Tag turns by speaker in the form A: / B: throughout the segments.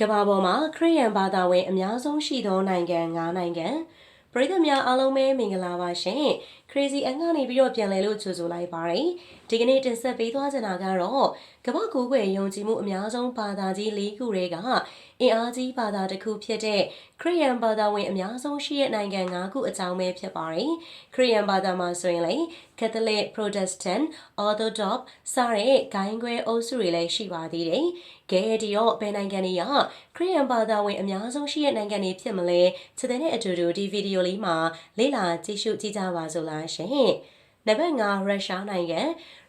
A: ကမ္ဘာပေါ်မှာခရစ်ယာန်ဘာသာဝင်အများဆုံးရှိသောနိုင်ငံ၅နိုင်ငံပရိသတ်များအားလုံးပဲမင်္ဂလာပါရှင် Crazy အငှားနေပြီးတော့ပြန်လည်လို့ကြိုဆိုလိုက်ပါတယ် ဒီကနေ့တင်ဆက်ပေးသွားချင်တာကတော့ကမ္ဘာကူးွယ်ယုံကြည်မှုအများဆုံးဘာသာကြီး၄ခုတွေကအင်အားကြီးဘာသာတစ်ခုဖြစ်တဲ့ခရစ်ယာန်ဘာသာဝင်အများဆုံးရှိတဲ့နိုင်ငံ၅ခုအကြောင်းပဲဖြစ်ပါတယ်ခရစ်ယာန်ဘာသာမှာဆိုရင်လေ Catholic Protestant Orthodox စတဲ့ဂိုင်းခွဲအုပ်စုတွေလည်းရှိပါသေးတယ်ကဲဒီတော့ဘယ်နိုင်ငံတွေကခရစ်ယာန်ဘာသာဝင်အများဆုံးရှိတဲ့နိုင်ငံတွေဖြစ်မလဲချက်တဲ့အတူတူဒီဗီဒီယိုလေးမှာလေ့လာကြည့်ရှုကြည့်ကြပါစို့လားရှင် နံပါတ်5ရုရှားနိုင်ငံ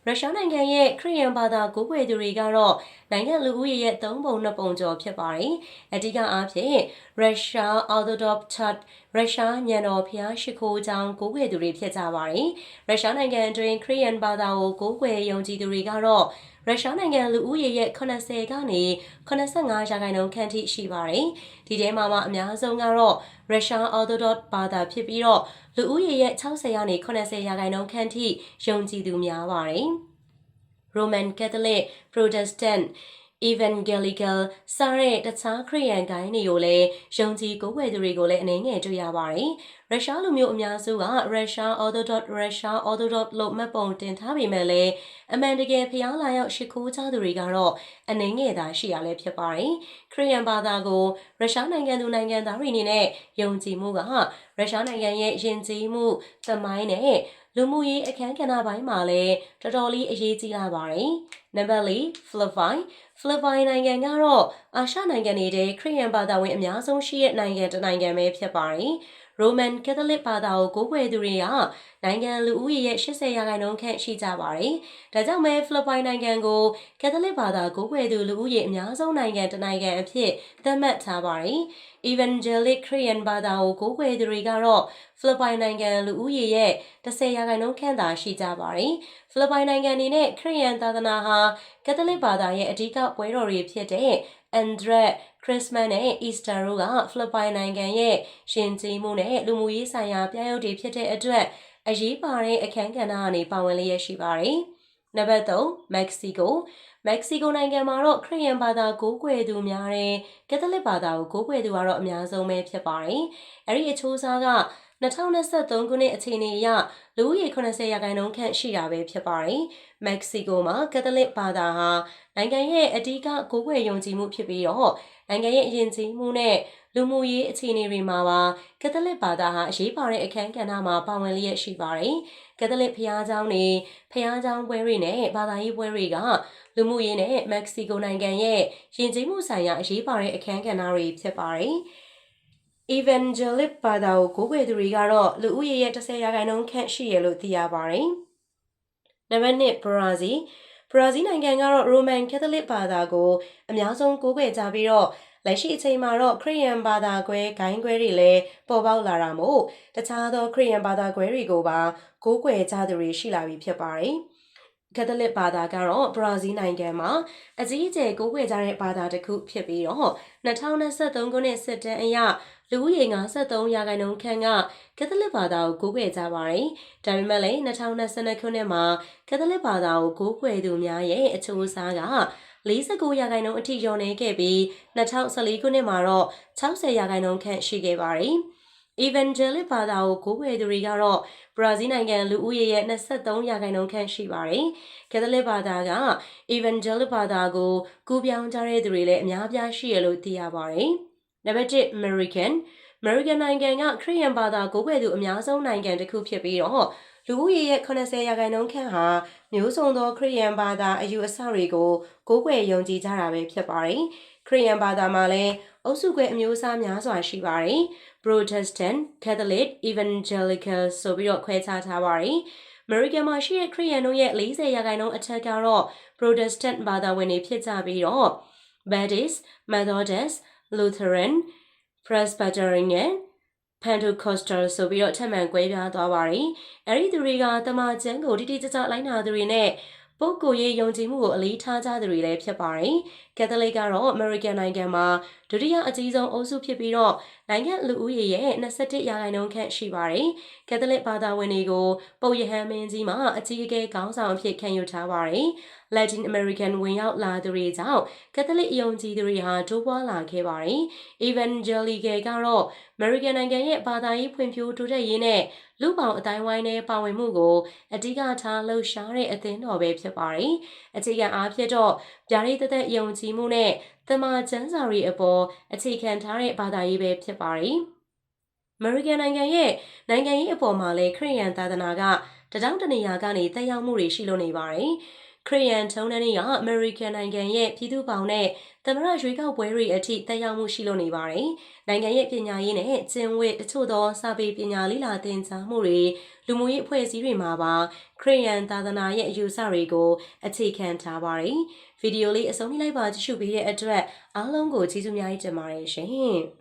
A: ရုရှားနိုင်ငံရဲ့ခရီးယန်ဘာသာကိုးကွယ်သူတွေကတော့နိုင်ငံလူဦးရေရဲ့3ပုံ2ပုံကျော်ဖြစ်ပါတယ်။အဓိကအားဖြင့်ရုရှား Orthodox Church ရုရှားညံတော်ဖျားရှိခိုးကြောင်းကိုးကွယ်သူတွေဖြစ်ကြပါတယ်။ရုရှားနိုင်ငံအတွင်းခရီးယန်ဘာသာကိုကိုးကွယ်ယုံကြည်သူတွေကတော့ရုရှားနိုင်ငံလူဦးရေရဲ့80ကနေ85ရာခိုင်နှုန်းခန့်ထိရှိပါတယ်။ဒီထဲမှာမှအများဆုံးကတော့ရုရှား Orthodox ဘာသာဖြစ်ပြီးတော့လူဦးရေရဲ့60ကနေ80ရာခိုင်နှုန်းခန့်ထိယုံကြည်သူများပါတယ်။ Roman Catholic Protestant Evangelical စတဲ့တခြားခရစ်ယာန်ဂိုင်းတွေကိုလည်းယုံကြည်ကိုးကွယ်သူတွေကိုလည်းအနေငယ်တွေ့ရပါတယ်။ရုရှားလူမျိုးအများစုကရုရှား Orthodox ရုရှား Orthodox လို့မှတ်ပုံတင်ထားပေမဲ့လည်းအမှန်တကယ်ဖျားလာရောက်ရှိခိုးကြသူတွေကတော့အနေငယ်သာရှိရလဲဖြစ်ပါတယ်။ခရစ်ယာန်ဘာသာကိုရုရှားနိုင်ငံသူနိုင်ငံသားတွေအနေနဲ့ယုံကြည်မှုကရုရှားနိုင်ငံရဲ့ယဉ်ကျေးမှုသမိုင်းနဲ့လူမှုရေးအခမ်းကဏ္ဍပိုင်းမှာလည်းတော်တော်လေးအရေးကြီးလာပါတယ်။နံပါတ်၄ Philippines ဖိလစ်ပိုင်နိုင်ငံကတော့အာရှနိုင်ငံတွေထဲခရစ်ယာန်ဘာသာဝင်အများဆုံးရှိတဲ့နိုင်ငံတစ်နိုင်ငံပဲဖြစ်ပါတယ်။ Roman Catholic ဘာသာကိုကိုးကွယ်သူတွေကနိုင်ငံလူဦးရေရဲ့80ရာခိုင်နှုန်းခန့်ရှိကြပါတယ်။ဒါကြောင့်မဲဖိလစ်ပိုင်နိုင်ငံကို Catholic ဘာသာကိုးကွယ်သူလူဦးရေအများဆုံးနိုင်ငံတစ်နိုင်ငံအဖြစ်သတ်မှတ်ထားပါတယ်။ Evangelic Christian ဘာသာကိုကိုးကွယ်သူတွေကတော့ဖိလစ်ပိုင်နိုင်ငံလူဦးရေရဲ့10ရာခိုင်နှုန်းခန့်သာရှိကြပါတယ်။ဖိလစ်ပိုင်နိုင်ငံအနေနဲ့ခရစ်ယာန်သာသနာဟာကက်သလစ်ဘာသာရဲ့အဓိကပွဲတော်တွေဖြစ်တဲ့အန်ဒရက်ခရစ်စမတ်နဲ့အီစတာတို့ကဖိလစ်ပိုင်နိုင်ငံရဲ့ရှင်ကျေးမှုနဲ့လူမှုရေးဆိုင်ရာပြရုပ်တွေဖြစ်တဲ့အတွက်အရေးပါတဲ့အခမ်းကဏ္ဍကနေပါဝင်လျက်ရှိပါတယ်။နံပါတ်3မက္ကဆီကို။မက္ကဆီကိုနိုင်ငံမှာတော့ခရစ်ယာန်ဘာသာကိုးကွယ်သူများတဲ့ကက်သလစ်ဘာသာကိုကိုးကွယ်သူကတော့အများဆုံးပဲဖြစ်ပါတယ်။အဲဒီအချိုးစားက2023ခုနှစ်အခြေအနေအရလူဦးရေ80ရာခိုင်နှုန်းခန့်ရှိတာပဲဖြစ်ပါတယ်။မက္ကဆီကိုမှာကက်သလစ်ဘာသာဟာနိုင်ငံရဲ့အဓိကကိုးကွယ်ယုံကြည်မှုဖြစ်ပြီးတော့နိုင်ငံရဲ့အရင်ကြီးမှုနဲ့လူမှုရေးအခြေအနေတွေမှာပါကက်သလစ်ဘာသာဟာအရေးပါတဲ့အခမ်းကဏ္ဍမှာပါဝင်လျက်ရှိပါတယ်။ကက်သလစ်ဘုရားကျောင်းတွေဘုရားကျောင်းပွဲတွေနဲ့ဘာသာရေးပွဲတွေကလူမှုရေးနဲ့မက္ကဆီကိုနိုင်ငံရဲ့ယဉ်ကျေးမှုဆိုင်ရာအရေးပါတဲ့အခမ်းကဏ္ဍတွေဖြစ်ပါတယ်။ Evangelic ဘာသာကိုကိုးကွယ်သူတွေကတော့လူဦးရေရဲ့10ရာခိုင်နှုန်းခန့်ရှိရလို့သိရပါတယ်။နံပါတ်1ဘရာဇီးဘရာဇီးနိုင်ငံကတော့ Roman Catholic ဘာသာကိုအများဆုံးကိုးကွယ်ကြပြီးတော့လက်ရှိအချိန်မှာတော့ခရစ်ယာန်ဘာသာကွဲဂိုင်းကွဲတွေလည်းပေါ်ပေါက်လာတာမို့တခြားသောခရစ်ယာန်ဘာသာကွဲတွေကိုပါကိုးကွယ်ကြသူတွေရှိလာပြီဖြစ်ပါတယ်။ ကက်သလစ်ဘာသာကတော့ဘရာဇီးနိုင်ငံမှာအကြီးအကျယ်ကိုးကွယ်ကြတဲ့ဘာသာတစ်ခုဖြစ်ပြီးတော့2023ခုနှစ်စစ်တမ်းအရလူဦးရေ53ရာခိုင်နှုန်းခန့်ကကက်သလစ်ဘာသာကိုကိုးကွယ်ကြပါတယ်။ဒါပေမဲ့လည်း2022ခုနှစ်မှာကက်သလစ်ဘာသာကိုကိုးကွယ်သူများရဲ့အချိုးအစားက49ရာခိုင်နှုန်းအထိလျော့နေခဲ့ပြီး2014ခုနှစ်မှာတော့60ရာခိုင်နှုန်းခန့်ရှိခဲ့ပါတယ်။ Evangelic ဘာသာကိုကိုးကွယ်သူတွေကတော့ဘရာဇီးနိုင်ငံလူဦးရေရဲ့23ရာခိုင်နှုန်းခန့်ရှိပါတယ်။ကက်သလစ်ဘာသာက Evangelic ဘာသာကိုကူးပြောင်းကြတဲ့သူတွေလည်းအများပြားရှိရလို့သိရပါတယ်။နံပါတ်1 American American နိုင်ငံကခရစ်ယာန်ဘာသာကိုးကွယ်သူအများဆုံးနိုင်ငံတစ်ခုဖြစ်ပြီးတော့လူဦးရေရဲ့80ရာခိုင်နှုန်းခန့်ဟာမျိုးစုံသောခရစ်ယာန်ဘာသာအယူအဆတွေကိုကိုးကွယ်ယုံကြည်ကြတာပဲဖြစ်ပါတယ်။ခရစ်ယာန်ဘာသာမှာလည်း အုပ်စုကွဲအမျိုးအစားများစွာရှိပါတယ်။ Protestant, Catholic, Evangelical ဆိုပြီးတော့ခွဲခြားထားပါတယ်။ American မှာရှိတဲ့ခရစ်ယာန်တို့ရဲ့40ရာခိုင်နှုန်းအထက်ကတော့ Protestant ဘာသာဝင်တွေဖြစ်ကြပြီးတော့ Baptist, Methodist, Lutheran, Presbyterian Pentecostal ဆိုပြီးတော့ထပ်မံကွဲပြားသွားပါတယ်။အဲဒီသူတွေကတမန်ကျမ်းကိုတိတိကျကျလိုက်နာသူတွေနဲ့ ပုဂ္ဂိုလ်ရေးယုံကြည်မှုကိုအလေးထားကြသူတွေလည်းဖြစ်ပါတယ်။ကက်သလစ်ကတော့ American နိုင်ငံမှာဒုတိယအကြီးဆုံးအုပ်စုဖြစ်ပြီးတော့နိုင်ငံလူဦးရေရဲ့21ရာခိုင်နှုန်းခန့်ရှိပါတယ်။ကက်သလစ်ဘာသာဝင်တွေကိုပုပ်ယဟန်မင်းကြီးမှအကြီးအကဲခေါင်းဆောင်အဖြစ်ခံယူထားပါတယ်။ Latin American ဝင်ရောက်လာသူတွေကြောင့်ကက်သလစ်ယုံကြည်သူတွေဟာတိုးပွားလာခဲ့ပါတယ်။ Evangelical ကတော့ American နိုင်ငံရဲ့ဘာသာရေးဖွံ့ဖြိုးတိုးတက်ရေးနဲ့လူပောင်အတိုင်းဝိုင်းနဲ့ပါဝင်မှုကိုအဓိကထားလှုပ်ရှားတဲ့အသင်းတော်ပဲဖြစ်ပါတယ်။အခြေခံအားဖြင့်တော့ဗျာဒိတ်သက်ယုံကြည်မှုနဲ့တမန်ကျမ်းစာတွေအပေါ်အခြေခံထားတဲ့ဘာသာရေးပဲဖြစ်ပါတယ်။ American နိုင်ငံရဲ့နိုင်ငံရေးအပေါ်မှာလည်းခရိယန်သာသနာကတတောင်းတနေရာကနေတက်ရောက်မှုတွေရှိလို့နေပါတယ်။ ခရိယန်ထုံးတန်းတွေက American နိုင်ငံရဲ့ပြည်သူ့ပေါင်နဲ့သမရရွေးကောက်ပွဲတွေအထိတက်ရောက်မှုရှိလို့နေပါတယ်။နိုင်ငံရဲ့ပညာရေးနဲ့ကျင့်ဝတ်တချို့သောစာပေပညာလေ့လာသင်ကြားမှုတွေလူမှုရေးအဖွဲ့အစည်းတွေမှာပါခရိယန်သာသနာရဲ့အယူဆတွေကိုအခြေခံထားပါတယ်။ဗီဒီယိုလေးအဆုံးလိုက်ပါကြည့်ရှုပေးတဲ့အတွက်အားလုံးကိုကျေးဇူးများကြီးတင်ပါတယ်ရှင်။